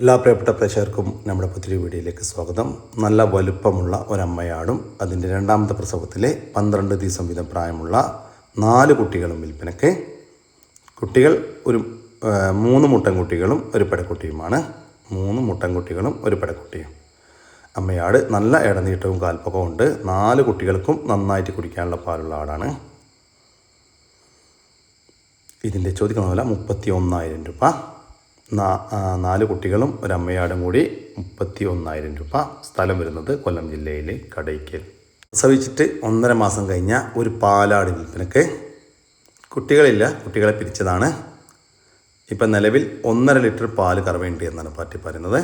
എല്ലാ പ്രിയപ്പെട്ട പ്രേക്ഷകർക്കും നമ്മുടെ പുതിയ വീഡിയോയിലേക്ക് സ്വാഗതം. നല്ല വലുപ്പമുള്ള ഒരമ്മയാടും അതിന്റെ രണ്ടാമത്തെ പ്രസവത്തിലെ പന്ത്രണ്ട് ദിവസം വീതം പ്രായമുള്ള നാല് കുട്ടികളും വിൽപ്പനയ്ക്ക്. കുട്ടികൾ ഒരു മൂന്ന് മുട്ടൻകുട്ടികളും ഒരു പെടക്കുട്ടിയുമാണ് മൂന്ന് മുട്ടൻകുട്ടികളും ഒരു പെടക്കുട്ടിയും അമ്മയാട് നല്ല ഇടനീട്ടവും കാൽപ്പൊക്കവും ഉണ്ട്. നാല് കുട്ടികൾക്കും നന്നായിട്ട് കുടിക്കാനുള്ള പാലുള്ള ആടാണ്. ഇതിന്റെ ചോദിക്കുന്ന പോലെ മുപ്പത്തി ഒന്നായിരം രൂപ. നാല് കുട്ടികളും ഒരു അമ്മയാടും കൂടി മുപ്പത്തി ഒന്നായിരം രൂപ സ്ഥലം വരുന്നത് കൊല്ലം ജില്ലയിലെ കടയ്ക്കൽ. പ്രസവിച്ചിട്ട് ഒന്നര മാസം കഴിഞ്ഞ ഒരു പാലാട് വിൽപ്പനക്ക് കുട്ടികളില്ല കുട്ടികളെ പിരിച്ചതാണ്. ഇപ്പം നിലവിൽ ഒന്നര ലിറ്റർ പാൽ കറവേണ്ടി എന്നാണ് പാർട്ടി പറയുന്നത്.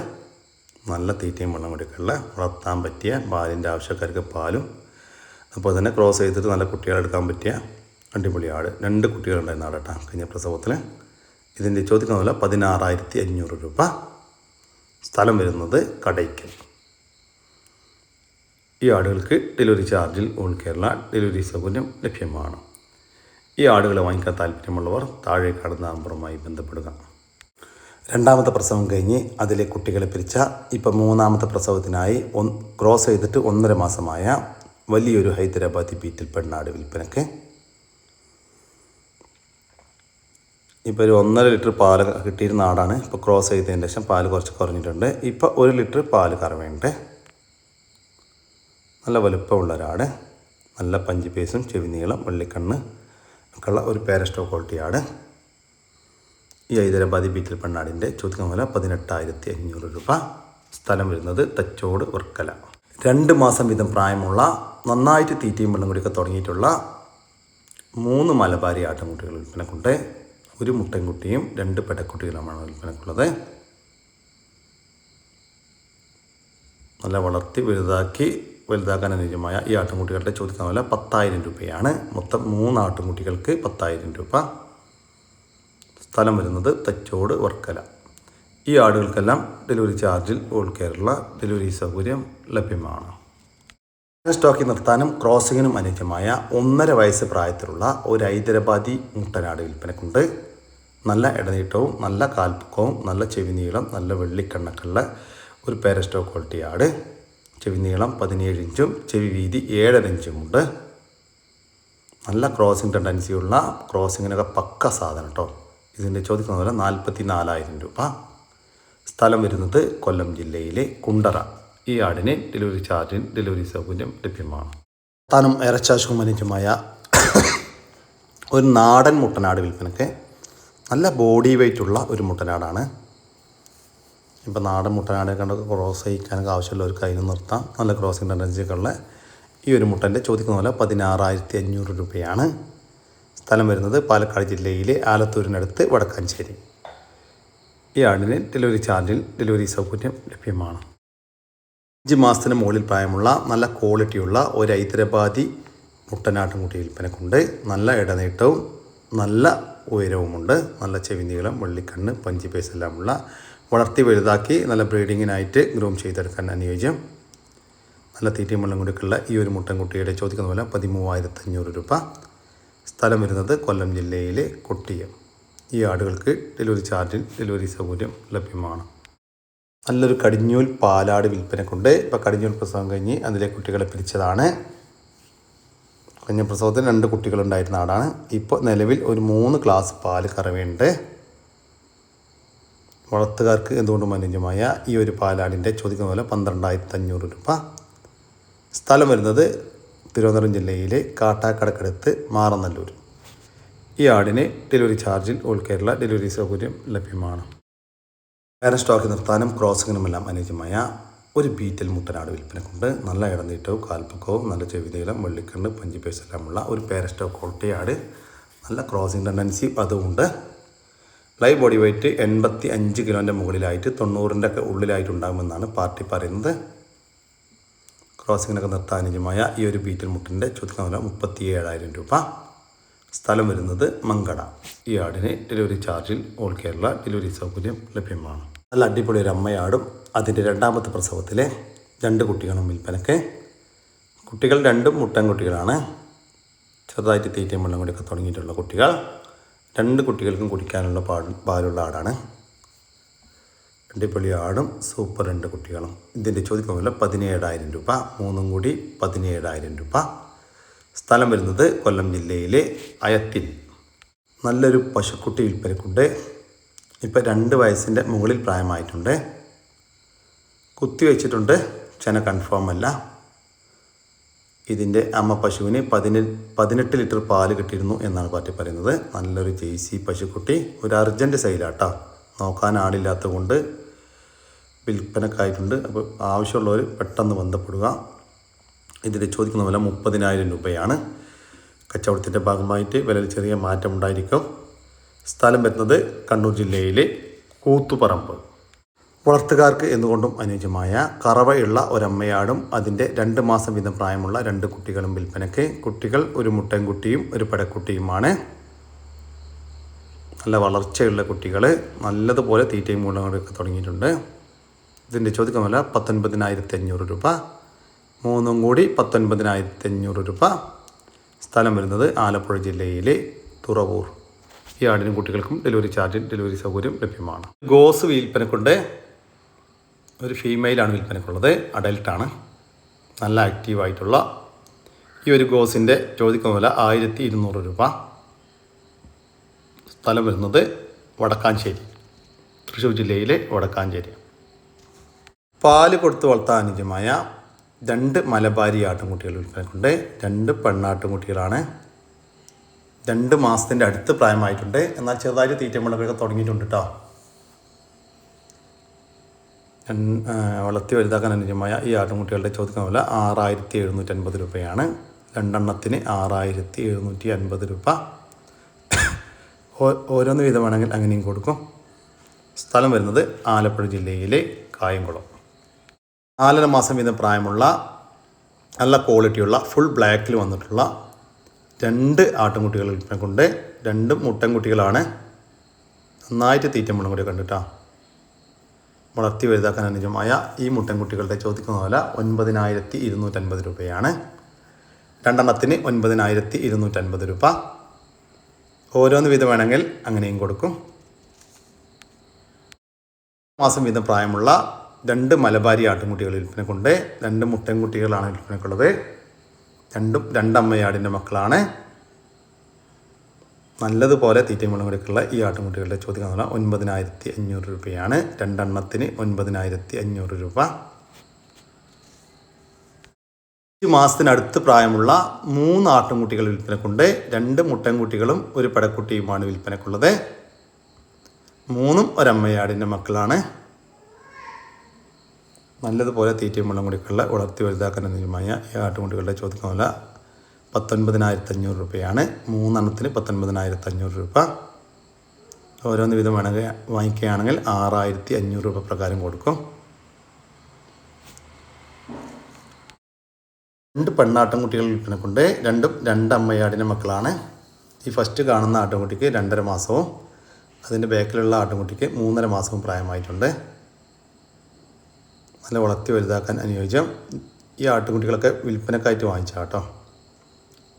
നല്ല തീറ്റയും വെള്ളം കൊടുക്കുള്ള വളർത്താൻ പറ്റിയ പാലിന്റെ ആവശ്യക്കാർക്ക് പാലും അപ്പോൾ തന്നെ ക്രോസ് ചെയ്തിട്ട് നല്ല കുട്ടികളെടുക്കാൻ പറ്റിയ അടിപൊളി ആട്. രണ്ട് കുട്ടികളുണ്ടായിരുന്ന ആടട്ടാ കഴിഞ്ഞ പ്രസവത്തിൽ. ഇതിന്റെ ചോദിക്കുന്ന വില പതിനാറായിരത്തി അഞ്ഞൂറ് രൂപ. സ്ഥലം വരുന്നത് കടയ്ക്കൽ. ഈ ആടുകൾക്ക് ഡെലിവറി ചാർജിൽ ഓൾ കേരള ഡെലിവറി സൗകര്യം ലഭ്യമാണ്. ഈ ആടുകളെ വാങ്ങിക്കാൻ താല്പര്യമുള്ളവർ താഴെ കടന്ന നമ്പറുമായി ബന്ധപ്പെടുക. രണ്ടാമത്തെ പ്രസവം കഴിഞ്ഞ് അതിലെ കുട്ടികളെ പിരിച്ച ഇപ്പം മൂന്നാമത്തെ പ്രസവത്തിനായി ഒന്ന് ക്രോസ് ചെയ്തിട്ട് ഒന്നര മാസമായ വലിയൊരു ഹൈദരാബാദി ബീറ്റിൽ പെണ്ണാട് വിൽപ്പനയ്ക്ക് ഇപ്പോൾ ഒരു ഒന്നര ലിറ്റർ പാൽ കിട്ടിയിരുന്ന ആടാണ്. ഇപ്പോൾ ക്രോസ് ചെയ്തതിന് ശേഷം പാൽ കുറച്ച് കുറഞ്ഞിട്ടുണ്ട്. ഇപ്പോൾ ഒരു ലിറ്റർ പാൽ കറവേണ്ട നല്ല വലുപ്പമുള്ള ഒരാട്. നല്ല പഞ്ച് പേസും ചെവി നീളം വെള്ളിക്കണ്ണ് ഒക്കെയുള്ള ഒരു പേരസ്റ്റോ ക്വാളിറ്റി ആട്. ഈ ഹൈദരാബാദി ബീറ്റിൽ പെണ്ണാടിന്റെ ചോദ്യം വില പതിനെട്ടായിരത്തി അഞ്ഞൂറ് രൂപ. സ്ഥലം വരുന്നത് തച്ചോട് വർക്കല രണ്ട് മാസം വീതം പ്രായമുള്ള നന്നായിട്ട് തീറ്റയും വെള്ളം കുടിയൊക്കെ തുടങ്ങിയിട്ടുള്ള മൂന്ന് മലബാരി ആട്ടുംകുട്ടികൾ വിൽപ്പനക്കുണ്ട് ഒരു മുട്ടൻകുട്ടിയും രണ്ട് പെടക്കുട്ടികളുമാണ് വിൽപ്പനക്കുള്ളത്. നല്ല വളർത്തി വലുതാക്കി വലുതാക്കാൻ അനുയോജ്യമായ ഈ ആട്ടിൻകുട്ടികളുടെ ചോദിക്കുന്ന വില പത്തായിരം രൂപയാണ്. മൊത്തം മൂന്ന് ആട്ടിൻകുട്ടികൾക്ക് പത്തായിരം രൂപ. സ്ഥലം വരുന്നത് തച്ചോട് വർക്കല. ഈ ആടുകൾക്കെല്ലാം ഡെലിവറി ചാർജിൽ ഓൾ കേരള ഡെലിവറി സൗകര്യം ലഭ്യമാണ്. സ്റ്റോക്കിൽ നിർത്താനും ക്രോസിങ്ങിനും അനുയോജ്യമായ ഒന്നര വയസ്സ് പ്രായത്തിലുള്ള ഒരു ഹൈദരാബാദി മുട്ടനാട് വിൽപ്പനക്കുണ്ട്. നല്ല ഇടനീട്ടവും നല്ല കാൽപ്പക്കവും നല്ല ചെവി നീളം നല്ല വെള്ളിക്കണ്ണക്കുള്ള ഒരു പേരസ്റ്റോ ക്വാളിറ്റി ആട്. ചെവി നീളം പതിനേഴ് ഇഞ്ചും ചെവി വീതി ഏഴര ഇഞ്ചുമുണ്ട് നല്ല ക്രോസിംഗ് ടെൻഡൻസിയുള്ള ക്രോസിങ്ങിനൊക്കെ പക്ക സാധനം കേട്ടോ ഇതിന്റെ ചോദിക്കുന്ന പോലെ നാൽപ്പത്തി നാലായിരം രൂപ. സ്ഥലം വരുന്നത് കൊല്ലം ജില്ലയിലെ കുണ്ടറ. ഈ ആടിന് ഡെലിവറി ചാർജിന് ഡെലിവറി സൗകര്യം ലഭ്യമാണ്. താനും ഇറച്ചാശുക്കും അനുജമായ ഒരു നാടൻ മുട്ടനാട് വിൽപ്പനക്ക് നല്ല ബോഡി വെയിറ്റ് ഉള്ള ഒരു മുട്ടനാടാണ്. ഇപ്പം നാടൻ മുട്ടനാടെ കണ്ട് ക്രോസ് ചെയ്യിക്കാനൊക്കെ ഒരു അതിന് നിർത്താം. നല്ല ക്രോസിംഗ് ടെൻഡൻസിയൊക്കെ ഉള്ള ഈ ഒരു മുട്ടന്റെ ചോദിക്കുന്ന പോലെ പതിനാറായിരത്തി അഞ്ഞൂറ് രൂപയാണ്. സ്ഥലം വരുന്നത് പാലക്കാട് ജില്ലയിലെ ആലത്തൂരിനടുത്ത് വടക്കാഞ്ചേരി. ഈ ആടിന് ഡെലിവറി ചാർജിൽ ഡെലിവറി സൗകര്യം ലഭ്യമാണ്. അഞ്ച് മാസത്തിന് മുകളിൽ പ്രായമുള്ള നല്ല ക്വാളിറ്റിയുള്ള ഒരു ഹൈദരാബാദി മുട്ടനാട്ടുംകുട്ടി വിൽപ്പനക്കുണ്ട്. നല്ല ഇടനീട്ടവും നല്ല ഉയരവുമുണ്ട്. നല്ല ചെവി നീളം വെള്ളിക്കണ്ണ് പഞ്ചി പേസ് എല്ലാമുള്ള വളർത്തി വലുതാക്കി നല്ല ബ്രീഡിങ്ങിനായിട്ട് ഗ്രൂം ചെയ്തെടുക്കാൻ അനുയോജ്യം. നല്ല തീറ്റയും വെള്ളം കൊടുക്കുള്ള ഈ ഒരു മുട്ടൻകുട്ടിയുടെ ചോദിക്കുന്ന പോലെ പതിമൂവായിരത്തി അഞ്ഞൂറ് രൂപ. സ്ഥലം വരുന്നത് കൊല്ലം ജില്ലയിലെ കൊട്ടിയം. ഈ ആടുകൾക്ക് ഡെലിവറി ചാർജിൽ ഡെലിവറി സൗകര്യം ലഭ്യമാണ്. നല്ലൊരു കടിഞ്ഞൂൽ പാലാട് വിൽപ്പനക്കുണ്ട്. ഇപ്പോൾ കടിഞ്ഞൂൽ പ്രസവം കഴിഞ്ഞ് അതിലെ കുട്ടികളെ പിരിച്ചതാണ്. കഴിഞ്ഞ പ്രസവത്തിൽ രണ്ട് കുട്ടികളുണ്ടായിരുന്ന ആടാണ് ഇപ്പോൾ നിലവിൽ ഒരു മൂന്ന് ക്ലാസ് പാൽ കറവയുണ്ട് വളർത്തുകാർക്ക് എന്തുകൊണ്ടും അനുയോജ്യമായ ഈ ഒരു പാലാടിന്റെ ചോദിക്കുന്ന പോലെ പന്ത്രണ്ടായിരത്തി അഞ്ഞൂറ് രൂപ. സ്ഥലം വരുന്നത് തിരുവനന്തപുരം ജില്ലയിലെ കാട്ടാക്കടക്കടുത്ത് മാറനല്ലൂർ. ഈ ആടിന് ഡെലിവറി ചാർജിൽ ഓൾ കേരള ഡെലിവറി സൗകര്യം ലഭ്യമാണ്. വേറെ സ്റ്റോക്ക് നിർത്താനും ക്രോസിങ്ങിനുമെല്ലാം അനുയോജ്യമായ ഒരു ബീറ്റൽ മുട്ടനാട് വിൽപ്പനക്കുണ്ട്. നല്ല ഇടനീട്ടവും കാൽപ്പക്കവും നല്ല ചെവിനീളം വെള്ളിക്കണ്ണ് പഞ്ചിപ്പേസ് എല്ലാമുള്ള ഒരു പേരസ്റ്റോ ക്വാളിറ്റി നല്ല ക്രോസിംഗ് ടെൻഡൻസി അതുമുണ്ട്. ലൈവ് ബോഡി വെയിറ്റ് എൺപത്തി അഞ്ച് കിലോന്റെ മുകളിലായിട്ട് തൊണ്ണൂറിന്റെ ഒക്കെ ഉള്ളിലായിട്ടുണ്ടാകുമെന്നാണ് പാർട്ടി പറയുന്നത്. ക്രോസിങ്ങിനൊക്കെ നിർത്താൻ അനുയോജ്യമായ ഈ ഒരു ബീറ്റൽ മുട്ടിന്റെ ചോദിക്കുന്ന വില മുപ്പത്തി ഏഴായിരം രൂപ. സ്ഥലം വരുന്നത് മങ്കട. ഈ ആടിന് ഡെലിവറി ചാർജിൽ ഓൾ കേരള ഡെലിവറി സൗകര്യം ലഭ്യമാണ്. നല്ല അടിപൊളി ഒരു അമ്മയാടും. അതിന്റെ രണ്ടാമത്തെ പ്രസവത്തിലെ രണ്ട് കുട്ടികളും വിൽപ്പനക്ക് കുട്ടികൾ രണ്ടും മുട്ടൻ കുട്ടികളാണ്. ചെറുതായിട്ട് തീറ്റയും വെള്ളം കൂടിയൊക്കെ തുടങ്ങിയിട്ടുള്ള കുട്ടികൾ. രണ്ട് കുട്ടികൾക്കും കുടിക്കാനുള്ള പാൽ പാലുള്ള ആടാണ്. അടിപൊളി ആടും സൂപ്പർ രണ്ട് കുട്ടികളും. ഇതിന്റെ ചോദിക്കുന്ന വില പതിനേഴായിരം രൂപ മൂന്നും കൂടി പതിനേഴായിരം രൂപ. സ്ഥലം വരുന്നത് കൊല്ലം ജില്ലയിലെ അയത്തിൽ നല്ലൊരു പശുക്കുട്ടി വിൽപ്പനക്കുണ്ട്. ഇപ്പം രണ്ട് വയസ്സിന്റെ മുകളിൽ പ്രായമായിട്ടുണ്ട്. കുത്തി വെച്ചിട്ടുണ്ട് ചെന കൺഫേം അല്ല. ഇതിന്റെ അമ്മ പശുവിന് പതിനെ പതിനെട്ട് ലിറ്റർ പാൽ കിട്ടിയിരുന്നു എന്നാണ് പാർട്ടി പറയുന്നത്. നല്ലൊരു ജെയ്സി പശുക്കുട്ടി. ഒരു അർജന്റ് സെയിലാട്ടോ നോക്കാൻ ആളില്ലാത്തത് കൊണ്ട് വിൽപ്പനക്കായിട്ടുണ്ട്. അപ്പോൾ ആവശ്യമുള്ളവർ പെട്ടെന്ന് ബന്ധപ്പെടുക. ഇതിന്റെ ചോദിക്കുന്ന വില മുപ്പതിനായിരം രൂപയാണ്. കച്ചവടത്തിന്റെ ഭാഗമായിട്ട് വിലയിൽ ചെറിയ മാറ്റമുണ്ടായിരിക്കും. സ്ഥലം വരുന്നത് കണ്ണൂർ ജില്ലയിലെ കൂത്തുപറമ്പ്. വളർത്തുകാർക്ക് എന്തുകൊണ്ടും അനുയോജ്യമായ കറവയുള്ള ഒരമ്മയാടും അതിന്റെ രണ്ട് മാസം വീതം പ്രായമുള്ള രണ്ട് കുട്ടികളും വിൽപ്പനയ്ക്ക്. കുട്ടികൾ ഒരു മുട്ടൻകുട്ടിയും ഒരു പടക്കുട്ടിയുമാണ്. നല്ല വളർച്ചയുള്ള കുട്ടികൾ. നല്ലതുപോലെ തീറ്റയും മൂലങ്ങളൊക്കെ തുടങ്ങിയിട്ടുണ്ട്. ഇതിന്റെ ചോദ്യമല്ല പത്തൊൻപതിനായിരത്തി അഞ്ഞൂറ് രൂപ. മൂന്നും കൂടി പത്തൊൻപതിനായിരത്തി അഞ്ഞൂറ് രൂപ. സ്ഥലം വരുന്നത് ആലപ്പുഴ ജില്ലയിലെ തുറവൂർ. ഈ ആടിനും കുട്ടികൾക്കും ഡെലിവറി ചാർജിൽ ഡെലിവറി സൗകര്യം ലഭ്യമാണ്. ഗോസ് വിൽപ്പനക്കുണ്ട്. ഒരു ഫീമെയിലാണ് വിൽപ്പനക്കുള്ളത് അഡൽട്ടാണ് നല്ല ആക്റ്റീവായിട്ടുള്ള ഈ ഒരു ഗോസിന്റെ ചോദിക്കുന്ന വില ആയിരത്തി ഇരുന്നൂറ് രൂപ. സ്ഥലം വരുന്നത് വടക്കാഞ്ചേരി തൃശ്ശൂർ ജില്ലയിലെ വടക്കാഞ്ചേരി. പാൽ കൊടുത്ത് വളർത്താൻ അനുജമായ രണ്ട് മലബാരി ആട്ടുംകുട്ടികൾ വിൽപ്പനക്കുണ്ട് രണ്ട് പെണ്ണാട്ടുംകുട്ടികളാണ്. രണ്ട് മാസത്തിന്റെ അടുത്ത് പ്രായമായിട്ടുണ്ട്. എന്നാൽ ചെറുതായിട്ട് തീറ്റമുള്ളവരൊക്കെ തുടങ്ങിയിട്ടുണ്ട് കേട്ടോ വളർത്തി വലുതാക്കാൻ അനുയോജ്യമായ ഈ ആട്ടുംകുട്ടികളുടെ ചോദിക്കുന്ന പോലെ ആറായിരത്തി എഴുന്നൂറ്റി അൻപത് രൂപയാണ്. രണ്ടെണ്ണത്തിന് ആറായിരത്തി എഴുന്നൂറ്റി അൻപത് രൂപ ഓരോന്ന് വീതം വേണമെങ്കിൽ അങ്ങനെയും കൊടുക്കും. സ്ഥലം വരുന്നത് ആലപ്പുഴ ജില്ലയിലെ കായംകുളം. നാലര മാസം വീതം പ്രായമുള്ള നല്ല ക്വാളിറ്റിയുള്ള ഫുൾ ബ്ലാക്കിൽ വന്നിട്ടുള്ള രണ്ട് ആട്ടുംകുട്ടികൾ കൊണ്ട് രണ്ടും മുട്ടൻകുട്ടികളാണ്. നന്നായിട്ട് തീറ്റമ്പണം കൂടി കണ്ടിട്ടാ. വളർത്തി വലുതാക്കാൻ അനുജമായ ഈ മുട്ടൻകുട്ടികളുടെ ചോദിക്കുന്ന വില ഒൻപതിനായിരത്തി ഇരുന്നൂറ്റൻപത് രൂപയാണ്. രണ്ടെണ്ണത്തിന് ഒൻപതിനായിരത്തി ഇരുന്നൂറ്റൻപത് രൂപ. ഓരോന്ന് വീതം വേണമെങ്കിൽ അങ്ങനെയും കൊടുക്കും. മാസം വീതം പ്രായമുള്ള രണ്ട് മലബാരി ആട്ടുംകുട്ടികൾ വിൽപ്പന കൊണ്ട് രണ്ട് മുട്ടൻകുട്ടികളാണ് വിൽപ്പനക്കുള്ളത്. രണ്ടും രണ്ടമ്മയാടിന്റെ മക്കളാണ്. നല്ലതുപോലെ തീറ്റയും വെള്ളം കൊടുക്കുള്ള ഈ ആട്ടുംകുട്ടികളുടെ ചോദ്യം എന്ന് പറഞ്ഞാൽ ഒൻപതിനായിരത്തി അഞ്ഞൂറ് രൂപയാണ്. രണ്ടെണ്ണത്തിന് ഒൻപതിനായിരത്തി അഞ്ഞൂറ് രൂപ. അഞ്ച് മാസത്തിനടുത്ത് പ്രായമുള്ള മൂന്ന് ആട്ടുംകുട്ടികൾ വിൽപ്പനക്കുണ്ട്. രണ്ട് മുട്ടൻകുട്ടികളും ഒരു പടക്കുട്ടിയുമാണ് വിൽപ്പനക്കുള്ളത്. മൂന്നും ഒരമ്മയാടിന്റെ മക്കളാണ്. നല്ലതുപോലെ തീറ്റയും വെള്ളം കുടിക്കുള്ള വളർത്തി വലുതാക്കാൻ അനുയോജ്യമായ ഈ ആട്ടുകുട്ടികളുടെ ചോദിക്കുന്ന വില പത്തൊൻപതിനായിരത്തി അഞ്ഞൂറ് രൂപയാണ്. മൂന്നെണ്ണത്തിന് പത്തൊൻപതിനായിരത്തി അഞ്ഞൂറ് രൂപ. ഓരോന്ന് വിധം വേണമെങ്കിൽ വാങ്ങിക്കുകയാണെങ്കിൽ ആറായിരത്തി അഞ്ഞൂറ് രൂപ പ്രകാരം കൊടുക്കും. രണ്ട് പെണ്ണാട്ടം പെണ്ണാട്ടുംകുട്ടികൾ വിൽപ്പനക്കുണ്ട്. രണ്ടും രണ്ട് അമ്മയാടിന്റെ മക്കളാണ്. ഈ ഫസ്റ്റ് കാണുന്ന ആട്ടുംകുട്ടിക്ക് രണ്ടര മാസവും അതിന്റെ ബാക്കിലുള്ള ആട്ടുംകുട്ടിക്ക് മൂന്നര മാസവും പ്രായമായിട്ടുണ്ട്. നല്ല വളർത്തി വലുതാക്കാൻ അനുയോജ്യം. ഈ ആട്ടുകുട്ടികളൊക്കെ വിൽപ്പനക്കായിട്ട് വാങ്ങിച്ച കേട്ടോ.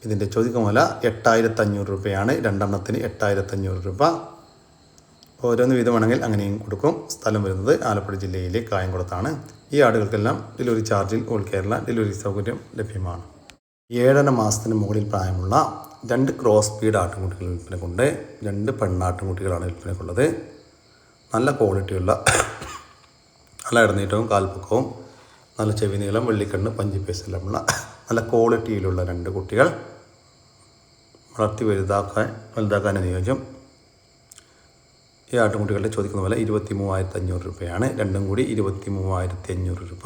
ഇതിന്റെ ചോദിക്ക വില എട്ടായിരത്തഞ്ഞൂറ് രൂപയാണ്. രണ്ടെണ്ണത്തിന് എട്ടായിരത്തഞ്ഞൂറ് രൂപ. ഓരോന്ന് വീതമാണെങ്കിൽ അങ്ങനെയും കൊടുക്കും. സ്ഥലം വരുന്നത് ആലപ്പുഴ ജില്ലയിലെ കായംകുളത്താണ്. ഈ ആടുകൾക്കെല്ലാം ഡെലിവറി ചാർജിൽ ഓൾ കേരള ഡെലിവറി സൗകര്യം ലഭ്യമാണ്. ഏഴര മാസത്തിന് മുകളിൽ പ്രായമുള്ള രണ്ട് ക്രോസ് സ്പീഡ് ആട്ടുംകുട്ടികൾ വിൽപ്പനക്കുണ്ട്. രണ്ട് പെണ്ണാട്ടുംകുട്ടികളാണ് വിൽപ്പനക്കുള്ളത്. നല്ല ക്വാളിറ്റിയുള്ള നല്ല ഇടനീട്ടവും കാൽപ്പൊക്കവും നല്ല ചെവി നീളം വെള്ളിക്കണ്ണ് പഞ്ചിപ്പേസെല്ലാമുള്ള നല്ല ക്വാളിറ്റിയിലുള്ള രണ്ട് കുട്ടികൾ. വളർത്തി വലുതാക്കാൻ വലുതാക്കാൻ അനുയോജ്യം ഈ ആട്ടുകുട്ടികളുടെ ചോദിക്കുന്ന പോലെ ഇരുപത്തി മൂവായിരത്തി അഞ്ഞൂറ് രൂപയാണ്. രണ്ടും കൂടി ഇരുപത്തി മൂവായിരത്തി അഞ്ഞൂറ് രൂപ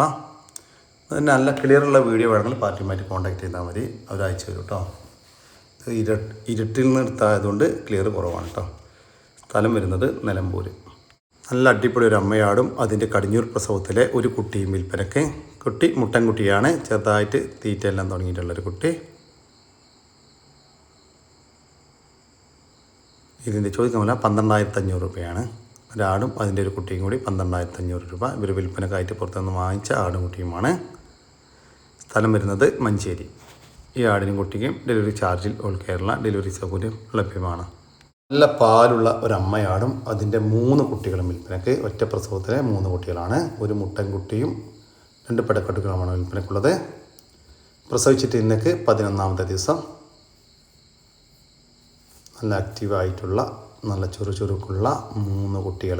നല്ല ക്ലിയറുള്ള വീഡിയോ വേണമെങ്കിൽ പാർട്ടിയുമായിട്ട് കോൺടാക്ട് ചെയ്താൽ മതി. അവർ അയച്ചു തരും കേട്ടോ ഇര ഇരുട്ടിൽ നിന്ന് എടുത്തായതുകൊണ്ട് ക്ലിയർ കുറവാണ് കേട്ടോ സ്ഥലം വരുന്നത് നിലമ്പൂർ നല്ല അടിപൊളി ഒരു അമ്മയാടും അതിന്റെ കടിഞ്ഞൂർ പ്രസവത്തിലെ ഒരു കുട്ടിയും വിൽപ്പനയ്ക്ക്. കുട്ടി മുട്ടൻകുട്ടിയാണ്. ചെറുതായിട്ട് തീറ്റയെല്ലാം തുടങ്ങിയിട്ടുള്ളൊരു കുട്ടി. ഇതിന്റെ വില പന്ത്രണ്ടായിരത്തി അഞ്ഞൂറ് രൂപയാണ്. ഒരാടും അതിന്റെ ഒരു കുട്ടിയും കൂടി പന്ത്രണ്ടായിരത്തി അഞ്ഞൂറ് രൂപ. ഇവർ വിൽപ്പനക്കായിട്ട് പുറത്തുനിന്ന് വാങ്ങിച്ച ആടും കുട്ടിയുമാണ്. സ്ഥലം വരുന്നത് മഞ്ചേരി. ഈ ആടിനും കുട്ടിക്കും ഡെലിവറി ചാർജിൽ ഓൾ കേരള ഡെലിവറി സൗകര്യം ലഭ്യമാണ്. നല്ല പാലുള്ള ഒരു അമ്മയാടും അതിന്റെ മൂന്ന് കുട്ടികളും വിൽപ്പനയ്ക്ക് ഒറ്റ പ്രസവത്തിലെ മൂന്ന് കുട്ടികളാണ്. ഒരു മുട്ടൻ കുട്ടിയും രണ്ട് പെടക്കെട്ടുകളുമാണ് വിൽപ്പനയ്ക്കുള്ളത് പ്രസവിച്ചിട്ട് ഇന്നേക്ക് പതിനൊന്നാമത്തെ ദിവസം. നല്ല ആക്റ്റീവായിട്ടുള്ള നല്ല ചുറുചുറുക്കുള്ള മൂന്ന് കുട്ടികൾ.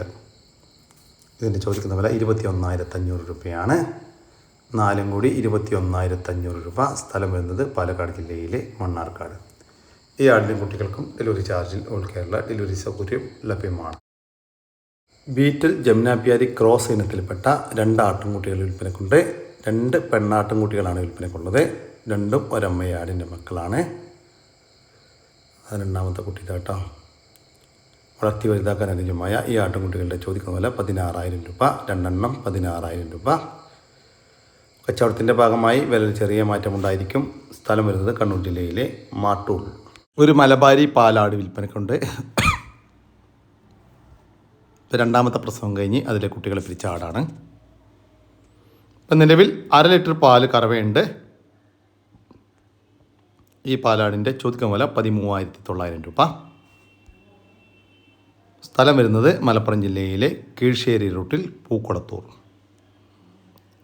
ഇതിന് ചോദിക്കുന്ന വില ഇരുപത്തി ഒന്നായിരത്തി അഞ്ഞൂറ് രൂപയാണ്. നാലും കൂടി ഇരുപത്തി ഒന്നായിരത്തി അഞ്ഞൂറ് രൂപ സ്ഥലം വരുന്നത് പാലക്കാട് ജില്ലയിലെ മണ്ണാർക്കാട്. ഈ ആടിന്റെ കുട്ടികൾക്കും ഡെലിവറി ചാർജിൽ ഓൾ കേരള ഡെലിവറി സൗകര്യം ലഭ്യമാണ്. ബീറ്റൽ ജമുനാപ്യാരി ക്രോസ് ഇനത്തിൽപ്പെട്ട രണ്ട് ആട്ടിൻകുട്ടികൾ വിൽപ്പനക്കുണ്ട്. രണ്ട് പെണ്ണാട്ടിൻകുട്ടികളാണ് വിൽപ്പനക്കുള്ളത്. രണ്ടും ഒരമ്മയാടിന്റെ മക്കളാണ്. അത് രണ്ടാമത്തെ കുട്ടി കേട്ടോ വളർത്തി വലുതാക്കാൻ അനുജമായ ഈ ആട്ടുംകുട്ടികളുടെ ചോദിക്കുന്ന വില പതിനാറായിരം രൂപ. രണ്ടെണ്ണം പതിനാറായിരം രൂപ. കച്ചവടത്തിന്റെ ഭാഗമായി വില ചെറിയ മാറ്റമുണ്ടായിരിക്കും സ്ഥലം വരുന്നത് കണ്ണൂർ ജില്ലയിലെ മാട്ടൂൾ. ഒരു മലബാരി പാലാട് വിൽപ്പനക്കുണ്ട്. രണ്ടാമത്തെ പ്രസവം കഴിഞ്ഞ് അതിലെ കുട്ടികളെ പിരിച്ച ആടാണ്. ഇപ്പം നിലവിൽ അര ലിറ്റർ പാൽ കറവയുണ്ട്. ഈ പാലാടിന്റെ ചോദ്യം വില പതിമൂവായിരത്തി തൊള്ളായിരം രൂപ. സ്ഥലം വരുന്നത് മലപ്പുറം ജില്ലയിലെ കീഴ്ശ്ശേരി റൂട്ടിൽ പൂക്കുളത്തൂർ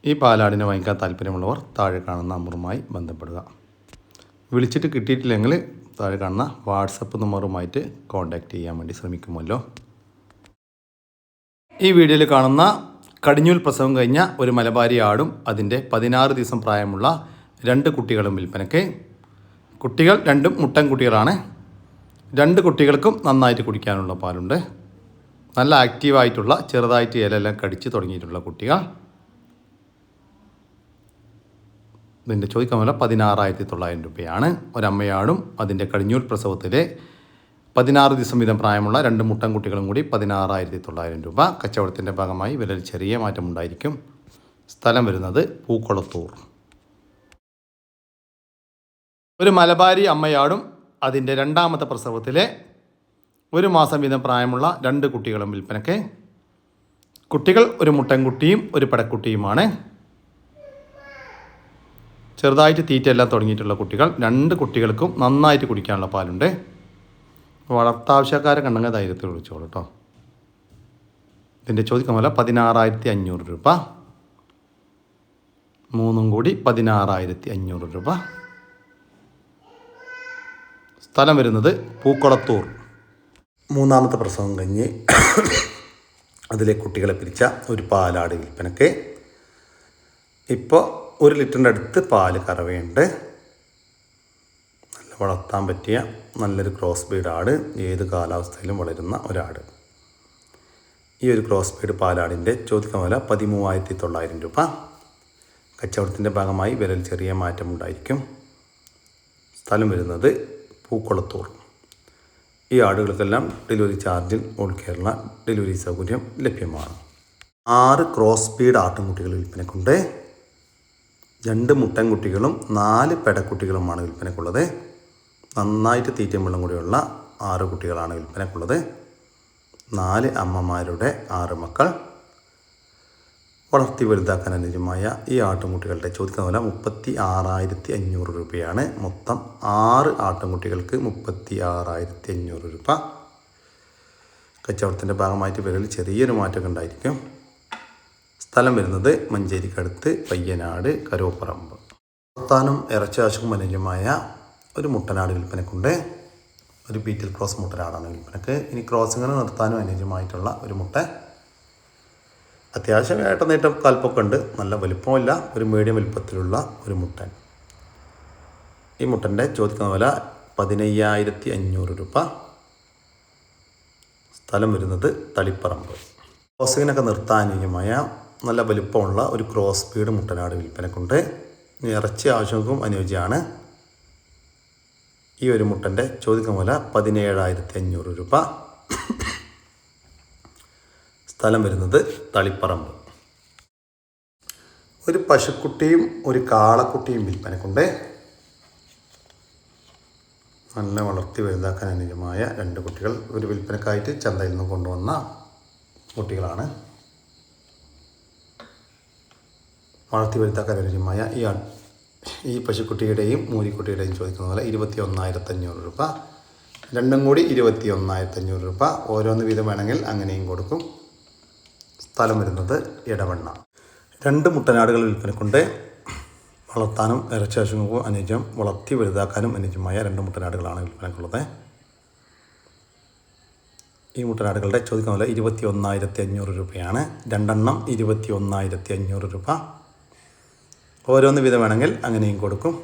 ഈ പാലാടിനെ വാങ്ങിക്കാൻ താല്പര്യമുള്ളവർ താഴെ കാണുന്ന നമ്പറുമായി ബന്ധപ്പെടുക. വിളിച്ചിട്ട് കിട്ടിയിട്ടില്ലെങ്കിൽ താഴെ കാണുന്ന വാട്സപ്പ് നമ്പറുമായിട്ട് കോൺടാക്റ്റ് ചെയ്യാൻ വേണ്ടി ശ്രമിക്കുമല്ലോ. ഈ വീഡിയോയിൽ കാണുന്ന കടിഞ്ഞൂൽ പ്രസവം കഴിഞ്ഞ ഒരു മലബാരി ആടും അതിന്റെ പതിനാറ് ദിവസം പ്രായമുള്ള രണ്ട് കുട്ടികളും വിൽപ്പനയ്ക്ക് കുട്ടികൾ രണ്ടും മുട്ടൻ കുട്ടികളാണ്. രണ്ട് കുട്ടികൾക്കും നന്നായിട്ട് കുടിക്കാനുള്ള പാലുണ്ട്. നല്ല ആക്റ്റീവായിട്ടുള്ള ചെറുതായിട്ട് ഇലയെല്ലാം കടിച്ച് തുടങ്ങിയിട്ടുള്ള കുട്ടികൾ. ഇതിന്റെ ചോദിക്കാൻ വില പതിനാറായിരത്തി തൊള്ളായിരം രൂപയാണ്. ഒരമ്മയാടും അതിന്റെ കടിഞ്ഞൂൽ പ്രസവത്തിലെ പതിനാറ് ദിവസം വീതം പ്രായമുള്ള രണ്ട് മുട്ടൻ കുട്ടികളും കൂടി പതിനാറായിരത്തി തൊള്ളായിരം രൂപ കച്ചവടത്തിന്റെ ഭാഗമായി വിലയിൽ ചെറിയ മാറ്റമുണ്ടായിരിക്കും. സ്ഥലം വരുന്നത് പൂക്കുളത്തൂർ. ഒരു മലബാരി അമ്മയാടും അതിന്റെ രണ്ടാമത്തെ പ്രസവത്തിലെ ഒരു മാസം വീതം പ്രായമുള്ള രണ്ട് കുട്ടികളും വിൽപ്പനയ്ക്ക്. കുട്ടികൾ ഒരു മുട്ടൻകുട്ടിയും ഒരു പടക്കുട്ടിയുമാണ്. ചെറുതായിട്ട് തീറ്റയെല്ലാം തുടങ്ങിയിട്ടുള്ള കുട്ടികൾ രണ്ട് കുട്ടികൾക്കും നന്നായിട്ട് കുടിക്കാനുള്ള പാലുണ്ട്. വളർത്താവശ്യക്കാരെ കണ്ടെങ്കിൽ ധൈര്യത്തിൽ വിളിച്ചോളൂ കേട്ടോ. ഇതിന്റെ ചോദിക്കുന്ന പോലെ പതിനാറായിരത്തി അഞ്ഞൂറ് രൂപ. മൂന്നും കൂടി പതിനാറായിരത്തി അഞ്ഞൂറ് രൂപ. സ്ഥലം വരുന്നത് പൂക്കുളത്തൂർ. മൂന്നാമത്തെ പ്രസവം കഴിഞ്ഞ് അതിലെ കുട്ടികളെ പിരിച്ച ഒരു പാലാട് വിൽപ്പനക്ക്. ഇപ്പോൾ ഒരു ലിറ്ററിന്റെ അടുത്ത് പാൽ കറവയുണ്ട്. നല്ല വളർത്താൻ പറ്റിയ നല്ലൊരു ക്രോസ് ബീഡ് ആട് ഏത് കാലാവസ്ഥയിലും വളരുന്ന ഒരാട്. ഈ ഒരു ക്രോസ് ബീഡ് പാലാടിന്റെ ചോദിക്കുന്ന വില പതിമൂവായിരത്തി തൊള്ളായിരം രൂപ. കച്ചവടത്തിന്റെ ഭാഗമായി വിലയിൽ ചെറിയ മാറ്റമുണ്ടായിരിക്കും. സ്ഥലം വരുന്നത് പൂക്കുളത്തൂർ. ഈ ആടുകൾക്കെല്ലാം ഡെലിവറി ചാർജിൽ ഓൾ കേരള ഡെലിവറി സൗകര്യം ലഭ്യമാണ്. ആറ് ക്രോസ് സ്പീഡ് ആട്ടുംകുട്ടികൾ വിൽപ്പനക്കുണ്ട്. രണ്ട് മുട്ടൻകുട്ടികളും നാല് പെടക്കുട്ടികളുമാണ് വിൽപ്പനക്കുള്ളത്. നന്നായിട്ട് തീറ്റയും വെള്ളം കൂടിയുള്ള ആറ് കുട്ടികളാണ് വിൽപ്പനക്കുള്ളത്. നാല് അമ്മമാരുടെ ആറ് മക്കൾ. വളർത്തി വലുതാക്കാൻ അനുയോജ്യമായ ഈ ആട്ടുംകുട്ടികളുടെ ചോദിക്കുന്ന വില മുപ്പത്തി ആറായിരത്തി അഞ്ഞൂറ് രൂപയാണ്. മൊത്തം ആറ് ആട്ടുംകുട്ടികൾക്ക് മുപ്പത്തി ആറായിരത്തി അഞ്ഞൂറ് രൂപ. കച്ചവടത്തിന്റെ ഭാഗമായിട്ട് വിലയിൽ ചെറിയൊരു മാറ്റമൊക്കെ ഉണ്ടായിരിക്കും. സ്ഥലം വരുന്നത് മഞ്ചേരിക്കടുത്ത് പയ്യനാട് കരോപ്പറമ്പ്. വർത്താനം ഇറച്ചാശുക്കും അനുയോജ്യമായ ഒരു മുട്ടനാട് വിൽപ്പനക്കുണ്ട്. ഒരു ബീറ്റിൽ ക്രോസ് മുട്ടനാടാണ് വിൽപ്പനക്ക്. ഇനി ക്രോസിങ്ങിന് നിർത്താനും അനുയോജ്യമായിട്ടുള്ള ഒരു മുട്ട അത്യാവശ്യം ഏട്ട നീട്ടം കാൽപ്പൊക്കെ ഉണ്ട്. നല്ല വലിപ്പമില്ല. ഒരു മീഡിയം വലിപ്പത്തിലുള്ള ഒരു മുട്ടൻ. ഈ മുട്ടന്റെ ചോദിക്കുന്ന വില പതിനയ്യായിരത്തി അഞ്ഞൂറ് രൂപ. സ്ഥലം വരുന്നത് തളിപ്പറമ്പ്. ക്രോസിങ്ങിനൊക്കെ നിർത്താൻ അനുയോജ്യമായ നല്ല വലിപ്പമുള്ള ഒരു ക്രോസ് സ്പീഡ് മുട്ടനാട് വിൽപ്പനക്കുണ്ട്. ഇറച്ചി ആവശ്യങ്ങൾക്കും അനുയോജ്യമാണ്. ഈ ഒരു മുട്ടന്റെ ചോദിക്കുന്ന വില പതിനേഴായിരത്തി അഞ്ഞൂറ് രൂപ. സ്ഥലം വരുന്നത് തളിപ്പറമ്പ്. ഒരു പശുക്കുട്ടിയും ഒരു കാളക്കുട്ടിയും വിൽപ്പനക്കുണ്ട്. നല്ല വളർത്തി വലുതാക്കാൻ അനുജമായ രണ്ട് കുട്ടികൾ ഒരു വിൽപ്പനക്കായിട്ട് ചന്തയിൽ നിന്ന് കൊണ്ടുവന്ന കുട്ടികളാണ്. വളർത്തി വലുതാക്കാൻ അനുജമായ ഈ ഈ പശുക്കുട്ടിയുടെയും മൂരിക്കുട്ടിയുടെയും ചോദിക്കുന്ന പോലെ ഇരുപത്തി ഒന്നായിരത്തഞ്ഞൂറ് രൂപ. രണ്ടും കൂടി ഇരുപത്തി ഒന്നായിരത്തഞ്ഞൂറ് രൂപ. ഓരോന്ന് വീതം വേണമെങ്കിൽ അങ്ങനെയും കൊടുക്കും. സ്ഥലം വരുന്നത് ഇടവണ്ണ രണ്ട് മുട്ടനാടുകൾ വിൽപ്പനക്കൊണ്ട്. വളർത്താനും ഇറച്ചാശുങ്ങൾക്കും അനുയോജ്യം വളർത്തി വലുതാക്കാനും അനുയോജ്യമായ രണ്ട് മുട്ടനാടുകളാണ് വിൽപ്പനക്കുള്ളത്. ഈ മുട്ടനാടുകളുടെ ചോദിക്കുന്ന വില ഇരുപത്തി ഒന്നായിരത്തി അഞ്ഞൂറ് രൂപയാണ്. രണ്ടെണ്ണം ഇരുപത്തി ഒന്നായിരത്തി അഞ്ഞൂറ് രൂപ. ഓരോന്ന് വീതം വേണമെങ്കിൽ അങ്ങനെയും കൊടുക്കും.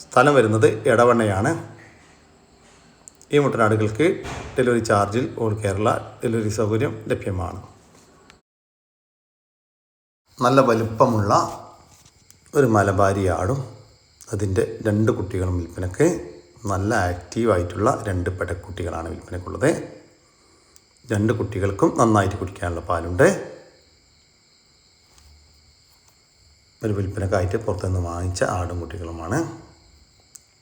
സ്ഥലം വരുന്നത് ഇടവണ്ണയാണ് ഈ മുട്ടനാടുകൾക്ക് ഡെലിവറി ചാർജിൽ ഓൾ കേരള ഡെലിവറി സൗകര്യം ലഭ്യമാണ്. നല്ല വലുപ്പമുള്ള ഒരു മലബാരി ആടും അതിന്റെ രണ്ട് കുട്ടികളും വിൽപ്പനക്ക് നല്ല ആക്റ്റീവായിട്ടുള്ള രണ്ട് പെടക്കുട്ടികളാണ് വിൽപ്പനക്കുള്ളത്. രണ്ട് കുട്ടികൾക്കും നന്നായിട്ട് കുടിക്കാനുള്ള പാലുണ്ട്. ഒരു വിൽപ്പനക്കായിട്ട് പുറത്തുനിന്ന് വാങ്ങിച്ച ആടും കുട്ടികളുമാണ്.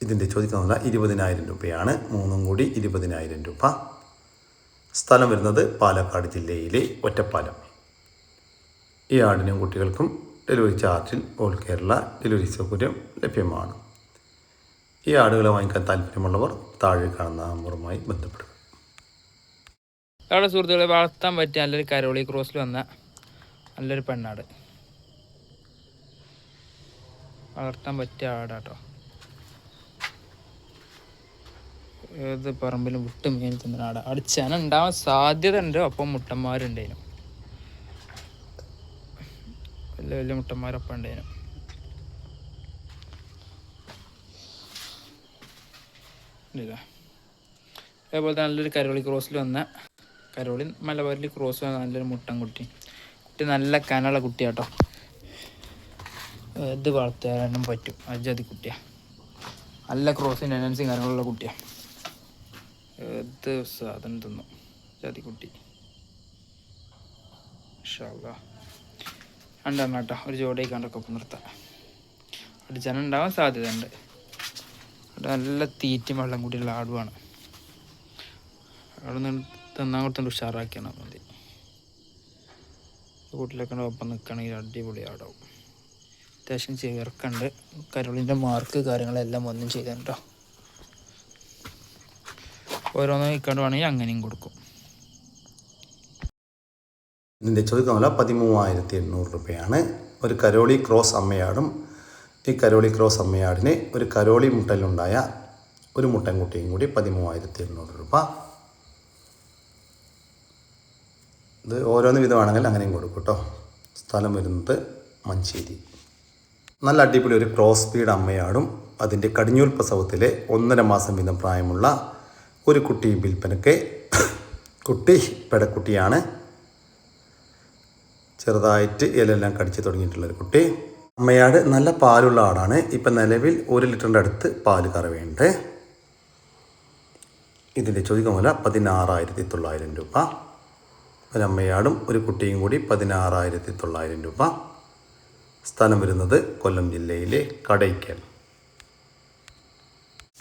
ഇതിന്റെ ചോദിക്കുന്ന ഇരുപതിനായിരം രൂപയാണ്. മൂന്നും കൂടി ഇരുപതിനായിരം രൂപ. സ്ഥലം വരുന്നത് പാലക്കാട് ജില്ലയിലെ ഒറ്റപ്പാലം. ഈ ആടിനും കുട്ടികൾക്കും ഡെലിവറി ചാർജിൽ ഓൾ കേരള ഡെലിവറി സൗകര്യം ലഭ്യമാണ്. ഈ ആടുകളെ വാങ്ങിക്കാൻ താല്പര്യമുള്ളവർ താഴെ കാണുന്ന നമ്പറുമായി ബന്ധപ്പെടുക. സുഹൃത്തുക്കളെ വളർത്താൻ പറ്റിയ നല്ലൊരു കരോളി ക്രോസിൽ വന്ന നല്ലൊരു പെണ്ണാട്. വളർത്താൻ പറ്റിയ ആടാട്ടോ. ഏത് പറമ്പിലും വിട്ട് മേൽ ആട അവിടെ ചെന ഉണ്ടാവാൻ സാധ്യത ഉണ്ട് ഒപ്പം മുട്ടന്മാരുണ്ടേനും. വലിയ വലിയ മുട്ടന്മാരൊപ്പം ഉണ്ടേനും. അതേപോലെ തന്നെ നല്ലൊരു കരോളി ക്രോസിൽ വന്ന കരോളി മലബാറിൽ ക്രോസ് വന്ന നല്ലൊരു മുട്ടൻ കുട്ടി. കുട്ടി നല്ല കനുള്ള കുട്ടിയാട്ടോ. ഇത് വളർത്താനും പറ്റും. അജാതി കുട്ടിയാണ് നല്ല ക്രോസിന്റെ എനൻസിങ് കാര്യങ്ങളുള്ള കുട്ടിയാ. ഏത് സാധനം തിന്നു? ജാതിക്കുട്ടി രണ്ടെണ്ണം കേട്ടോ ഒരു ജോഡിയായി കണ്ടൊക്കെ ഒപ്പം നിർത്താം. അടിച്ചാനുണ്ടാവാൻ സാധ്യതയുണ്ട്. അവിടെ നല്ല തീറ്റും വെള്ളം കൂടിയുള്ള ആടുവാണ്. അവിടെ നിന്ന് തിന്നാൻ കൊടുത്തോണ്ട് ഉഷാറാക്കിയാണ് മതി. കൂട്ടിലൊക്കെ ഒപ്പം നിൽക്കണമെങ്കിൽ അടിപൊളി ആടാവും. അത്യാവശ്യം ചേർക്കുന്നുണ്ട്. കരോളിന്റെ മാർക്ക് കാര്യങ്ങളെല്ലാം ഒന്നും ചെയ്തിട്ടുണ്ടോ? ഓരോന്ന് നിൽക്കാണ്ട് വേണമെങ്കിൽ അങ്ങനെയും കൊടുക്കും. ഇതിന്റെ ചോദ്യം വില പതിമൂവായിരത്തി എണ്ണൂറ് രൂപയാണ്. ഒരു കരോളി ക്രോസ് അമ്മയാടും ഈ കരോളി ക്രോസ് അമ്മയാടിന് ഒരു കരോളി മുട്ടലുണ്ടായ ഒരു മുട്ടൻകുട്ടിയും കൂടി പതിമൂവായിരത്തി എണ്ണൂറ് രൂപ. ഇത് ഓരോന്ന് വിധമാണെങ്കിൽ അങ്ങനെയും കൊടുക്കും കേട്ടോ. സ്ഥലം വരുന്നത് മഞ്ചേരി. നല്ല അടിപൊളി ഒരു ക്രോസ് സ്പീഡ് അമ്മയാടും അതിന്റെ കടിഞ്ഞൂൽ പ്രസവത്തിലെ ഒന്നര മാസം വീതം പ്രായമുള്ള ഒരു കുട്ടിയും വിൽപ്പനക്ക് കുട്ടി പെടക്കുട്ടിയാണ് ചെറുതായിട്ട് ഇലെല്ലാം കടിച്ച് തുടങ്ങിയിട്ടുള്ളൊരു കുട്ടി. അമ്മയാട് നല്ല പാലുള്ള ആടാണ്. ഇപ്പം നിലവിൽ ഒരു ലിറ്ററിന്റെ അടുത്ത് പാൽ കറവയുണ്ട്. ഇതിന്റെ ചോദിക്കുന്ന വില പതിനാറായിരത്തി തൊള്ളായിരം രൂപ. ഒരമ്മയാടും ഒരു കുട്ടിയും കൂടി പതിനാറായിരത്തി തൊള്ളായിരം രൂപ. സ്ഥലം വരുന്നത് കൊല്ലം ജില്ലയിലെ കടയ്ക്കൽ.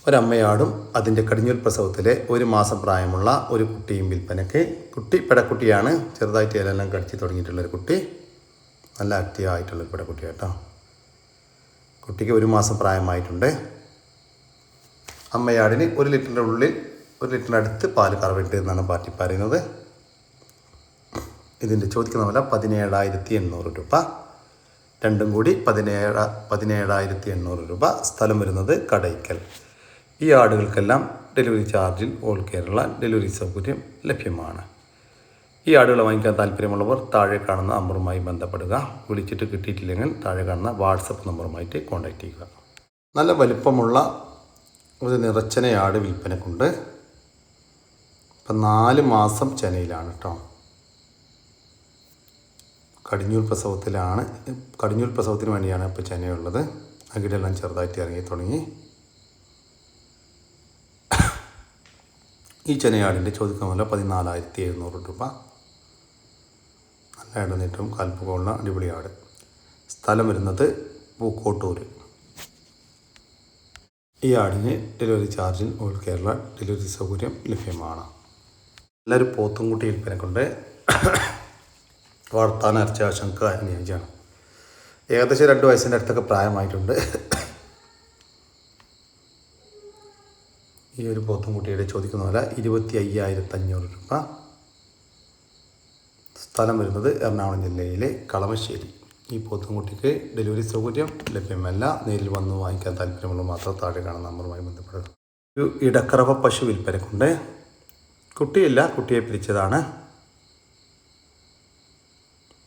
ഒരമ്മയാടും അതിന്റെ കടിഞ്ഞൂൽ പ്രസവത്തിലെ ഒരു മാസം പ്രായമുള്ള ഒരു കുട്ടിയും വിൽപ്പനയ്ക്ക്. കുട്ടി പെടക്കുട്ടിയാണ്. ചെറുതായിട്ട് ഇലെല്ലാം കടിച്ച് തുടങ്ങിയിട്ടുള്ളൊരു കുട്ടി. നല്ല ആക്റ്റീവ് ആയിട്ടുള്ളൊരു പെടക്കുട്ടി കേട്ടോ. കുട്ടിക്ക് ഒരു മാസം പ്രായമായിട്ടുണ്ട്. അമ്മയാടിന് ഒരു ലിറ്ററിന്റെ ഉള്ളിൽ ഒരു ലിറ്ററിന്റെ അടുത്ത് പാൽ കറവിട്ട് എന്നാണ് പാർട്ടി പറയുന്നത്. ഇതിന്റെ ചോദിക്കുന്ന വില പതിനേഴായിരത്തി എണ്ണൂറ് രൂപ. രണ്ടും കൂടി പതിനേഴ് പതിനേഴായിരത്തി എണ്ണൂറ് രൂപ. സ്ഥലം വരുന്നത് കടയ്ക്കൽ. ഈ ആടുകൾക്കെല്ലാം ഡെലിവറി ചാർജിൽ ഓൾ കേരള ഡെലിവറി സൗകര്യം ലഭ്യമാണ്. ഈ ആടുകൾ വാങ്ങിക്കാൻ താല്പര്യമുള്ളവർ താഴെ കാണുന്ന നമ്പറുമായി ബന്ധപ്പെടുക. വിളിച്ചിട്ട് കിട്ടിയിട്ടില്ലെങ്കിൽ താഴെ കാണുന്ന വാട്സപ്പ് നമ്പറുമായിട്ട് കോൺടാക്റ്റ് ചെയ്യുക. നല്ല വലുപ്പമുള്ള ഒരു നിറച്ചന ആട് വിൽപ്പനക്കുണ്ട്. ഇപ്പം നാല് മാസം ചെനയിലാണ് കേട്ടോ കടിഞ്ഞൂൽ പ്രസവത്തിലാണ് കടിഞ്ഞൂൽ പ്രസവത്തിന് വേണ്ടിയാണ് ഇപ്പോൾ ചെനയുള്ളത്. അകിടെല്ലാം ചെറുതായിട്ട് ഇറങ്ങി തുടങ്ങി. ഈ ചെനയാടിന്റെ ചോദിക്കുന്ന വില പതിനാലായിരത്തി എഴുന്നൂറ് രൂപ. നല്ല ഇടനീട്ടവും കാൽപ്പുകളുള്ള അടിപൊളിയാട്. സ്ഥലം വരുന്നത് പൂക്കോട്ടൂർ ഈ ആടിന് ഡെലിവറി ചാർജിൽ ഓൾ കേരള ഡെലിവറി സൗകര്യം ലഭ്യമാണ്. എല്ലാവരും പോത്തുംകുട്ടി വിൽപ്പന കൊണ്ട് വളർത്താൻ അരച്ച ആശങ്ക അനുയോജ്യമാണ് ഏകദേശം രണ്ട് വയസ്സിന്റെ അടുത്തൊക്കെ പ്രായമായിട്ടുണ്ട്. ഈ ഒരു പോത്തുംകുട്ടിയുടെ ചോദിക്കുന്ന വില ഇരുപത്തി അയ്യായിരത്തി അഞ്ഞൂറ് രൂപ. സ്ഥലം വരുന്നത് എറണാകുളം ജില്ലയിലെ കളമശ്ശേരി. ഈ പോത്തുംകുട്ടിക്ക് ഡെലിവറി സൗകര്യം ലഭ്യമല്ല. നേരിൽ വന്ന് വാങ്ങിക്കാൻ താല്പര്യമുള്ള മാത്രം താഴെ കാണുന്ന നമ്പറുമായി ബന്ധപ്പെടുക. ഒരു ഇടക്കറവ പശു വിൽപ്പനക്കുണ്ട്. കുട്ടിയില്ല കുട്ടിയെ പിരിച്ചതാണ്.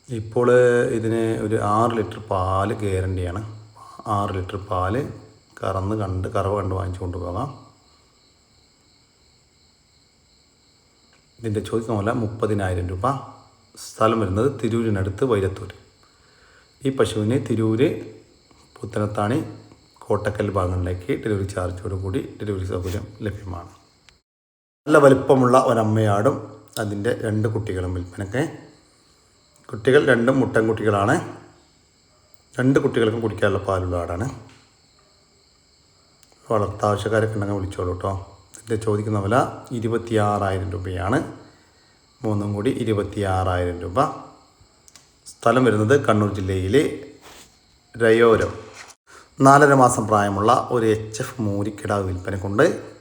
ഇപ്പോൾ ഇതിന് ഒരു ആറ് ലിറ്റർ പാൽ ഗ്യാരണ്ടിയാണ് ആറ് ലിറ്റർ പാൽ കറന്ന് കണ്ട് കറവ് കണ്ട് വാങ്ങിച്ചു കൊണ്ടുപോകാം. ഇതിന്റെ ചോദിക്കുന്ന മുപ്പതിനായിരം രൂപ സ്ഥലം വരുന്നത് തിരൂരിനടുത്ത് വൈരത്തൂർ ഈ പശുവിന് തിരൂര് പുത്തനത്താണി കോട്ടക്കൽ ഭാഗങ്ങളിലേക്ക് ഡെലിവറി ചാർജോട് കൂടി ഡെലിവറി സൗകര്യം ലഭ്യമാണ്. നല്ല വലിപ്പമുള്ള ഒരമ്മയാടും അതിന്റെ രണ്ട് കുട്ടികളും വിൽപ്പനക്ക് കുട്ടികൾ രണ്ടും മുട്ടൻ കുട്ടികളാണ്. രണ്ട് കുട്ടികൾക്കും കുടിക്കാനുള്ള പാലുള്ള ആടാണ്. വളർത്താവശ്യക്കാരൊക്കെ ഉണ്ടെങ്കിൽ വിളിച്ചോളൂ കേട്ടോ. ഇതിന്റെ ചോദിക്കുന്ന വില ഇരുപത്തിയാറായിരം രൂപയാണ്. മൂന്നും കൂടി ഇരുപത്തിയാറായിരം രൂപ. സ്ഥലം വരുന്നത് കണ്ണൂർ ജില്ലയിലെ രയോരം. നാലര മാസം പ്രായമുള്ള ഒരു എച്ച് എഫ് മൂരിക്കിടാവ് വിൽപ്പനക്കുണ്ട്.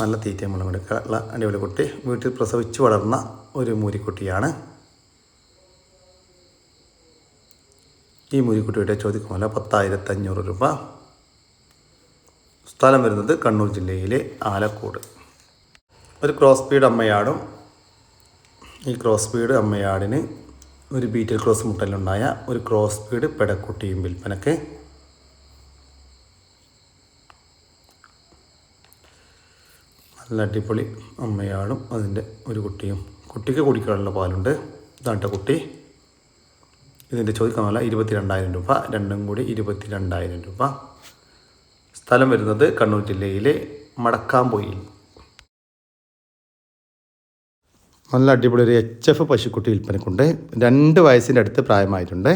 നല്ല തീറ്റയും വെള്ളം കൊടുക്കാനുള്ള അടിപൊളി കുട്ടി. വീട്ടിൽ പ്രസവിച്ച് വളർന്ന ഒരു മൂരിക്കുട്ടിയാണ്. ഈ മൂരിക്കുട്ടിയുടെ ചോദിക്കുമല്ല പത്തായിരത്തി അഞ്ഞൂറ് രൂപ. സ്ഥലം വരുന്നത് കണ്ണൂർ ജില്ലയിലെ ആലക്കോട്. ഒരു ക്രോസ് സ്പീഡ് അമ്മയാടും. ഈ ക്രോസ് സ്പീഡ് അമ്മയാടിന് ഒരു ബീറ്റൽ ക്രോസ് മുട്ടലുണ്ടായ ഒരു ക്രോസ് സ്പീഡ് പെടക്കുട്ടിയും വിൽപ്പനക്ക്. നല്ല അടിപൊളി അമ്മയാടും അതിന്റെ ഒരു കുട്ടിയും. കുട്ടിക്ക് കുടിക്കാനുള്ള പാലുണ്ട്. ഇതാണ്ട കുട്ടി. ഇതിന്റെ ചോദിക്കാൻ വില ഇരുപത്തി രണ്ടായിരം രൂപ. രണ്ടും കൂടി ഇരുപത്തി രണ്ടായിരം രൂപ. സ്ഥലം വരുന്നത് കണ്ണൂർ ജില്ലയിലെ മടക്കാമ്പൊയിൽ നല്ല അടിപൊളി ഒരു എച്ച് എഫ് പശുക്കുട്ടി വിൽപ്പനക്കുണ്ട്. രണ്ട് വയസ്സിന്റെ അടുത്ത് പ്രായമായിട്ടുണ്ട്.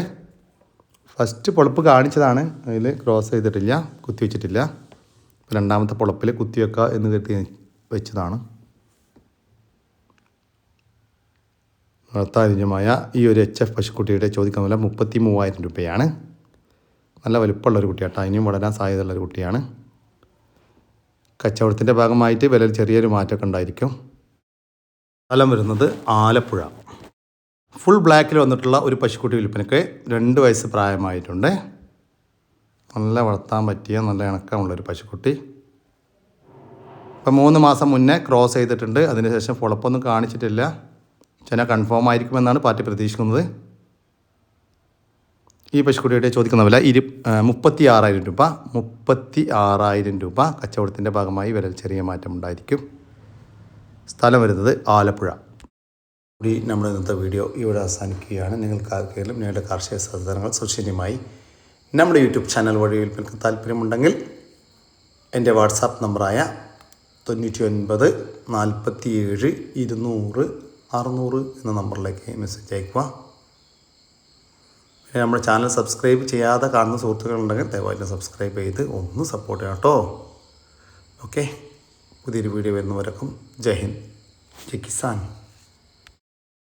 ഫസ്റ്റ് പൊളപ്പ് കാണിച്ചതാണ്. അതിൽ ക്രോസ് ചെയ്തിട്ടില്ല കുത്തി വെച്ചിട്ടില്ല. രണ്ടാമത്തെ പൊളപ്പിൽ കുത്തിവെക്കുക എന്ന് കരുതി വെച്ചതാണ്. വളർത്താനുജമായ ഈ ഒരു എച്ച് എഫ് പശുക്കുട്ടിയുടെ ചോദിക്കുന്ന മുപ്പത്തി മൂവായിരം രൂപയാണ്. നല്ല വലുപ്പമുള്ള കുട്ടിയാണ് ഇനിയും വളരാൻ സാധ്യതയുള്ള ഒരു കുട്ടിയാണ്. കച്ചവടത്തിന്റെ ഭാഗമായിട്ട് വിലയിൽ ചെറിയൊരു മാറ്റമൊക്കെ ഉണ്ടായിരിക്കും. സ്ഥലം വരുന്നത് ആലപ്പുഴ. ഫുൾ ബ്ലാക്കിൽ വന്നിട്ടുള്ള ഒരു പശുക്കുട്ടി വിൽപ്പനയ്ക്ക് രണ്ട് വയസ്സ് പ്രായമായിട്ടുണ്ട്. നല്ല വളർത്താൻ പറ്റിയ നല്ല ഇണക്കമുള്ളൊരു പശുക്കുട്ടി. ഇപ്പം മൂന്ന് മാസം മുന്നേ ക്രോസ് ചെയ്തിട്ടുണ്ട്. അതിനുശേഷം ഫുളപ്പൊന്നും കാണിച്ചിട്ടില്ല. ചെന കൺഫേം ആയിരിക്കുമെന്നാണ് പാർട്ടി പ്രതീക്ഷിക്കുന്നത്. ഈ പശുക്കുട്ടിയുടെ ചോദിക്കുന്ന വില ഇരു മുപ്പത്തി ആറായിരം രൂപ. മുപ്പത്തി ആറായിരം രൂപ കച്ചവടത്തിന്റെ ഭാഗമായി വില ചെറിയ മാറ്റം ഉണ്ടായിരിക്കും. സ്ഥലം വരുന്നത് ആലപ്പുഴ. കൂടി നമ്മുടെ ഇന്നത്തെ വീഡിയോ ഇവിടെ അവസാനിക്കുകയാണ്. നിങ്ങൾക്ക് ആർക്കെങ്കിലും നിങ്ങളുടെ കാർഷിക സഹകരണങ്ങൾ സൗജന്യമായി നമ്മുടെ യൂട്യൂബ് ചാനൽ വഴി വിൽപ്പനക്ക് താല്പര്യമുണ്ടെങ്കിൽ എന്റെ വാട്സാപ്പ് നമ്പറായ തൊണ്ണൂറ്റി ഒൻപത് നാൽപ്പത്തി ഏഴ് ഇരുന്നൂറ് അറുന്നൂറ് എന്ന നമ്പറിലേക്ക് മെസ്സേജ് അയക്കുക നമ്മുടെ ചാനൽ സബ്സ്ക്രൈബ് ചെയ്യാതെ കാണുന്ന സുഹൃത്തുക്കളുണ്ടെങ്കിൽ ദയവായി സബ്സ്ക്രൈബ് ചെയ്ത് ഒന്ന് സപ്പോർട്ട് ചെയ്യാം കേട്ടോ. ഓക്കെ പുതിയൊരു വീഡിയോ വരുന്നവരൊക്കെ ജയ് ഹിന്ദ് ജയ് കിസാൻ.